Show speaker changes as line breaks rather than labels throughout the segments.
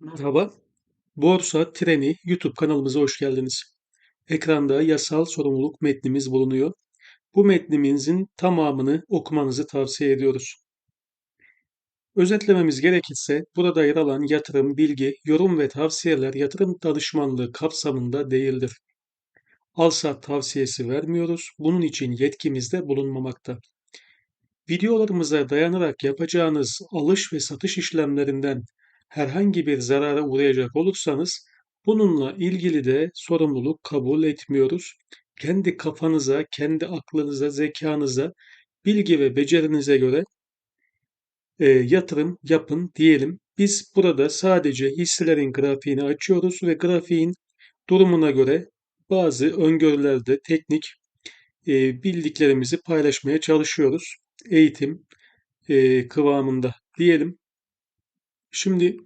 Merhaba, Borsa Treni YouTube kanalımıza hoş geldiniz. Ekranda yasal sorumluluk metnimiz bulunuyor. Bu metnimizin tamamını okumanızı tavsiye ediyoruz. Özetlememiz gerekirse burada yer alan yatırım, bilgi, yorum ve tavsiyeler yatırım danışmanlığı kapsamında değildir. Al-sat tavsiyesi vermiyoruz. Bunun için yetkimiz de bulunmamakta. Videolarımıza dayanarak yapacağınız alış ve satış işlemlerinden herhangi bir zarara uğrayacak olursanız bununla ilgili de sorumluluk kabul etmiyoruz. Kendi kafanıza, kendi aklınıza, zekanıza, bilgi ve becerinize göre e, yatırım yapın diyelim. Biz burada sadece hisselerin grafiğini açıyoruz ve grafiğin durumuna göre bazı öngörülerde teknik e, bildiklerimizi paylaşmaya çalışıyoruz. Eğitim e, kıvamında diyelim. Şimdi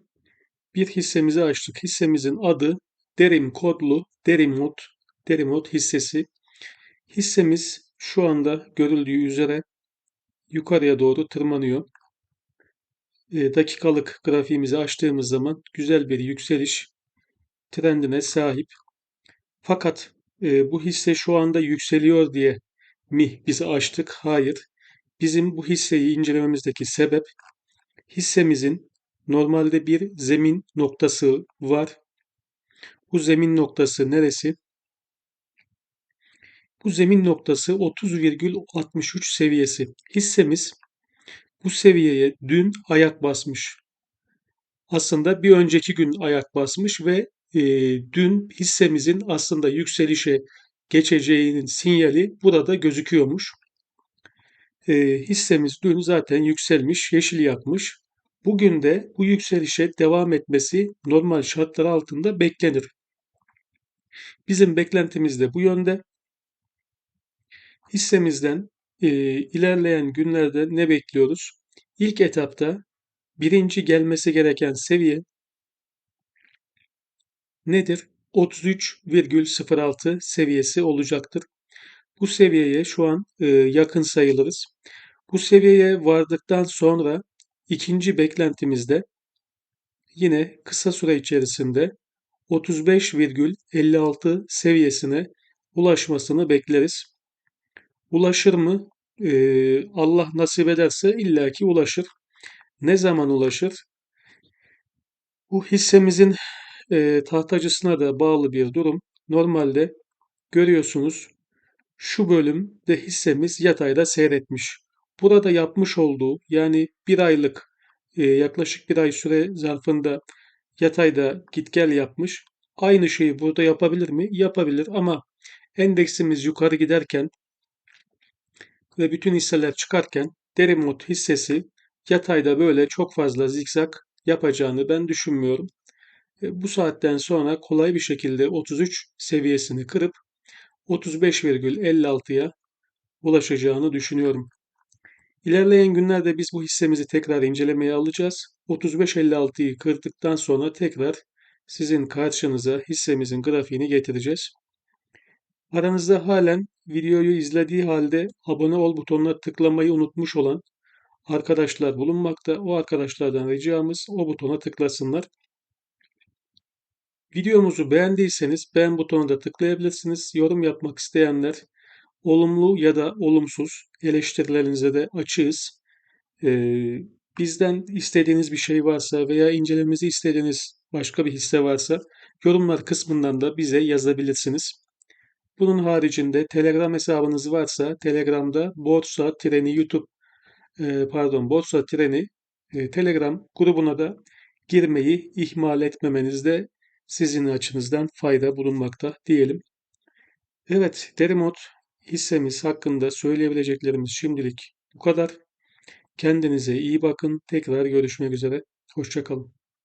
bir hissemizi açtık. Hissemizin adı Derim kodlu Derimot, Derimot hissesi. Hissemiz şu anda görüldüğü üzere yukarıya doğru tırmanıyor. E, dakikalık grafiğimizi açtığımız zaman güzel bir yükseliş trendine sahip. Fakat e, bu hisse şu anda yükseliyor diye mi bizi açtık? Hayır. Bizim bu hisseyi incelememizdeki sebep hissemizin normalde bir zemin noktası var. Bu zemin noktası neresi? Bu zemin noktası 30,63 seviyesi. Hissemiz bu seviyeye dün ayak basmış. Aslında bir önceki gün ayak basmış ve e, dün hissemizin aslında yükselişe geçeceğinin sinyali burada gözüküyormuş. E, hissemiz dün zaten yükselmiş, yeşil yakmış. Bugün de bu yükselişe devam etmesi normal şartlar altında beklenir. Bizim beklentimiz de bu yönde. Hissemizden e, ilerleyen günlerde ne bekliyoruz? İlk etapta birinci gelmesi gereken seviye nedir? 33,06 seviyesi olacaktır. Bu seviyeye şu an e, yakın sayılırız. Bu seviyeye vardıktan sonra ikinci beklentimizde yine kısa süre içerisinde 35,56 seviyesine ulaşmasını bekleriz. Ulaşır mı? Ee, Allah nasip ederse illaki ulaşır. Ne zaman ulaşır? Bu hissemizin e, tahtacısına da bağlı bir durum. Normalde görüyorsunuz şu bölümde hissemiz yatayda seyretmiş. Burada yapmış olduğu yani bir aylık e, yaklaşık bir ay süre zarfında yatayda git gel yapmış. Aynı şeyi burada yapabilir mi? Yapabilir ama endeksimiz yukarı giderken ve bütün hisseler çıkarken Derimot hissesi yatayda böyle çok fazla zikzak yapacağını ben düşünmüyorum. E, bu saatten sonra kolay bir şekilde 33 seviyesini kırıp 35,56'ya ulaşacağını düşünüyorum. İlerleyen günlerde biz bu hissemizi tekrar incelemeye alacağız. 35.56'yı kırdıktan sonra tekrar sizin karşınıza hissemizin grafiğini getireceğiz. Aranızda halen videoyu izlediği halde abone ol butonuna tıklamayı unutmuş olan arkadaşlar bulunmakta. O arkadaşlardan ricamız o butona tıklasınlar. Videomuzu beğendiyseniz beğen butonuna da tıklayabilirsiniz. Yorum yapmak isteyenler olumlu ya da olumsuz eleştirilerinize de açığız. Ee, bizden istediğiniz bir şey varsa veya incelememizi istediğiniz başka bir hisse varsa yorumlar kısmından da bize yazabilirsiniz. Bunun haricinde Telegram hesabınız varsa Telegram'da Borsa Treni YouTube e, pardon Borsa Treni e, Telegram grubuna da girmeyi ihmal etmemenizde sizin açınızdan fayda bulunmakta diyelim. Evet, Derimot hissemiz hakkında söyleyebileceklerimiz şimdilik bu kadar. Kendinize iyi bakın. Tekrar görüşmek üzere. Hoşçakalın.